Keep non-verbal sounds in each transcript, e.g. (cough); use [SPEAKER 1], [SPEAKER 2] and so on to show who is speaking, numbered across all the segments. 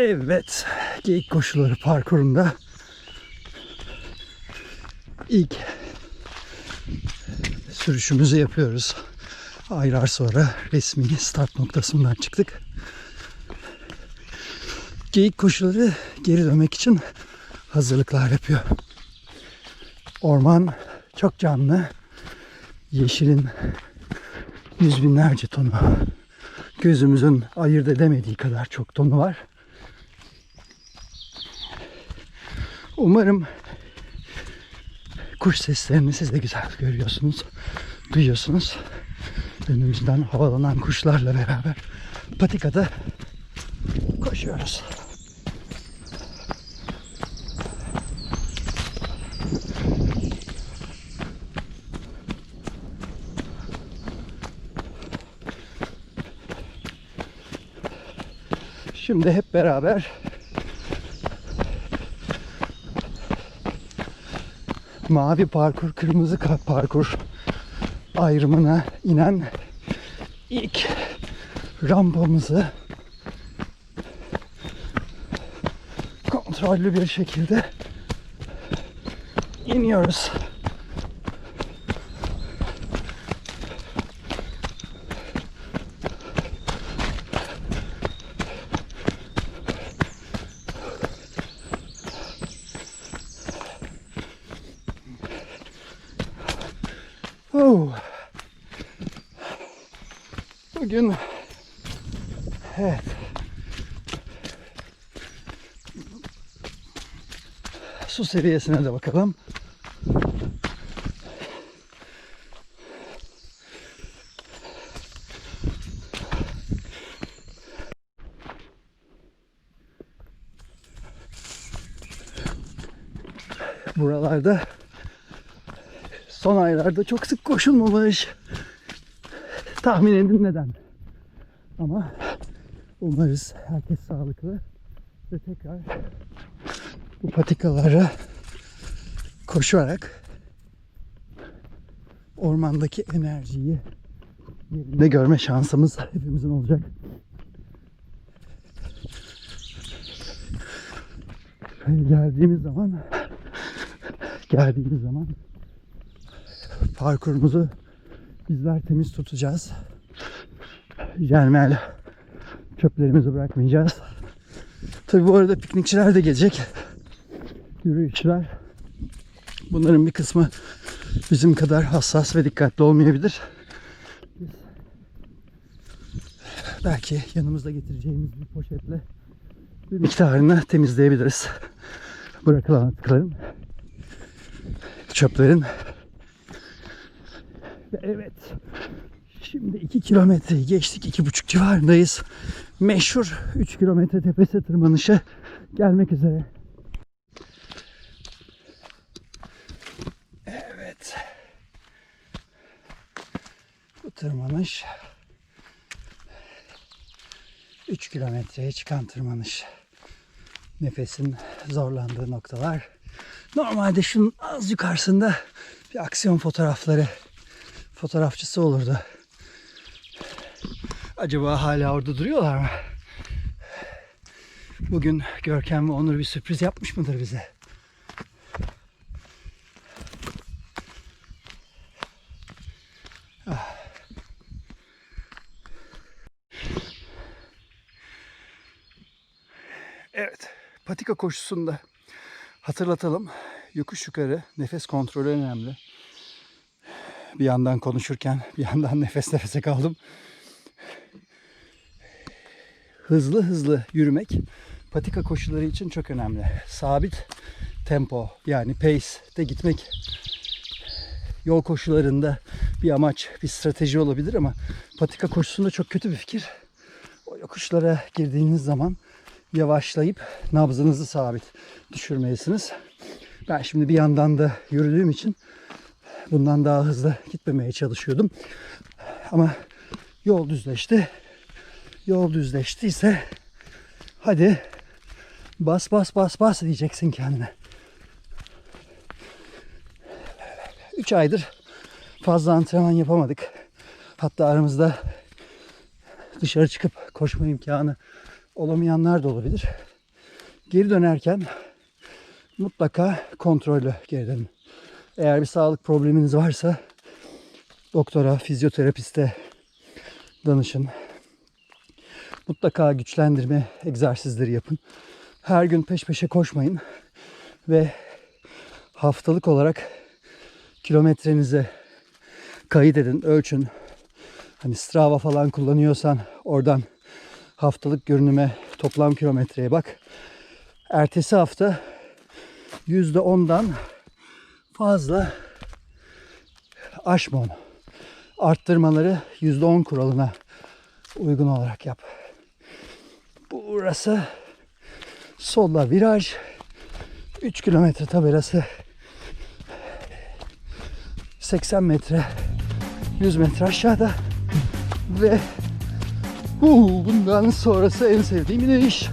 [SPEAKER 1] Evet, geyik koşuları parkurunda ilk sürüşümüzü yapıyoruz. Aylar sonra resmi start noktasından çıktık. Geyik koşuları geri dönmek için hazırlıklar yapıyor. Orman çok canlı. Yeşilin yüz binlerce tonu. Gözümüzün ayırt edemediği kadar çok tonu var. Umarım kuş seslerini siz de güzel görüyorsunuz, duyuyorsunuz. Önümüzden havalanan kuşlarla beraber patikada koşuyoruz. Şimdi hep beraber mavi parkur, kırmızı parkur ayrımına inen ilk rampamızı kontrollü bir şekilde iniyoruz. Bugün evet. Su seviyesine de bakalım. Buralarda son aylarda çok sık koşulmamış. Tahmin edin neden. Ama umarız herkes sağlıklı ve tekrar bu patikalara koşarak ormandaki enerjiyi yerinde görme şansımız hepimizin olacak. Geldiğimiz zaman geldiğimiz zaman parkurumuzu bizler temiz tutacağız. Gelmel çöplerimizi bırakmayacağız. Tabi bu arada piknikçiler de gelecek. Yürüyüşçüler. Bunların bir kısmı bizim kadar hassas ve dikkatli olmayabilir. Belki yanımızda getireceğimiz bir poşetle bir miktarını temizleyebiliriz. Bırakılan atıkların, çöplerin Evet. Şimdi 2 kilometreyi geçtik. 2,5 civarındayız. Meşhur 3 kilometre tepesi tırmanışı gelmek üzere. Evet. Bu tırmanış 3 kilometreye çıkan tırmanış. Nefesin zorlandığı noktalar. Normalde şunun az yukarısında bir aksiyon fotoğrafları fotoğrafçısı olurdu. Acaba hala orada duruyorlar mı? Bugün Görkem ve Onur bir sürpriz yapmış mıdır bize? Ah. Evet, patika koşusunda hatırlatalım. Yokuş yukarı nefes kontrolü önemli bir yandan konuşurken bir yandan (laughs) nefes nefese kaldım. Hızlı hızlı yürümek patika koşuları için çok önemli. Sabit tempo yani pace'de gitmek yol koşularında bir amaç, bir strateji olabilir ama patika koşusunda çok kötü bir fikir. O yokuşlara girdiğiniz zaman yavaşlayıp nabzınızı sabit düşürmelisiniz. Ben şimdi bir yandan da yürüdüğüm için bundan daha hızlı gitmemeye çalışıyordum. Ama yol düzleşti. Yol düzleştiyse hadi bas bas bas bas diyeceksin kendine. 3 aydır fazla antrenman yapamadık. Hatta aramızda dışarı çıkıp koşma imkanı olamayanlar da olabilir. Geri dönerken mutlaka kontrollü geri dönün. Eğer bir sağlık probleminiz varsa doktora, fizyoterapiste danışın. Mutlaka güçlendirme egzersizleri yapın. Her gün peş peşe koşmayın ve haftalık olarak kilometrenizi kayıt edin, ölçün. Hani Strava falan kullanıyorsan oradan haftalık görünüme, toplam kilometreye bak. Ertesi hafta %10'dan fazla aşma onu. Arttırmaları %10 kuralına uygun olarak yap. Burası solda viraj. 3 kilometre tabelası 80 metre 100 metre aşağıda ve bu bundan sonrası en sevdiğim iniş.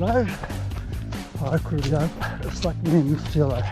[SPEAKER 1] Yağmurlar parkurcular ıslak bineğini tutuyorlar.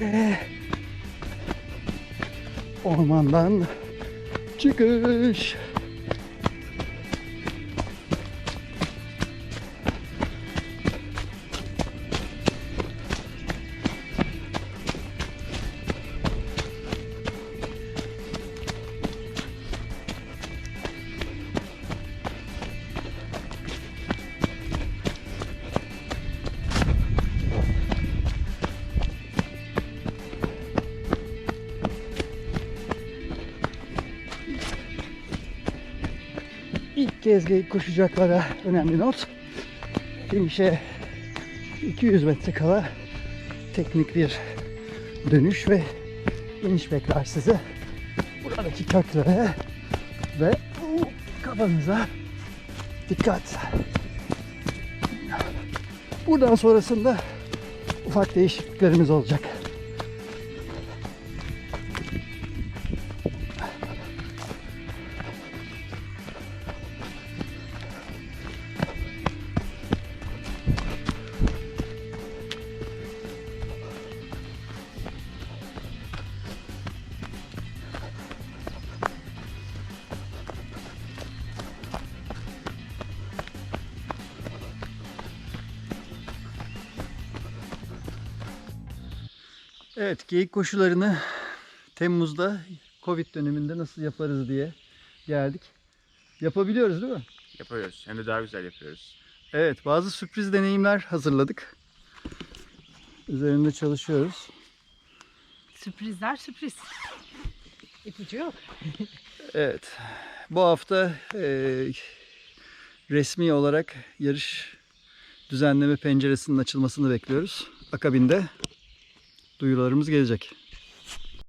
[SPEAKER 1] Ve ormandan çıkış. Gelip koşacaklara önemli not. Finişe 200 metre kala teknik bir dönüş ve iniş bekler sizi. buradaki köklere ve kafanıza dikkat. Buradan sonrasında ufak değişikliklerimiz olacak. Evet, geyik koşularını Temmuz'da Covid döneminde nasıl yaparız diye geldik. Yapabiliyoruz değil mi?
[SPEAKER 2] Yapıyoruz. Hem de daha güzel yapıyoruz.
[SPEAKER 1] Evet, bazı sürpriz deneyimler hazırladık. Üzerinde çalışıyoruz.
[SPEAKER 3] Sürprizler sürpriz. İpucu yok. (laughs)
[SPEAKER 1] Evet, bu hafta e, resmi olarak yarış düzenleme penceresinin açılmasını bekliyoruz. Akabinde duyurularımız gelecek.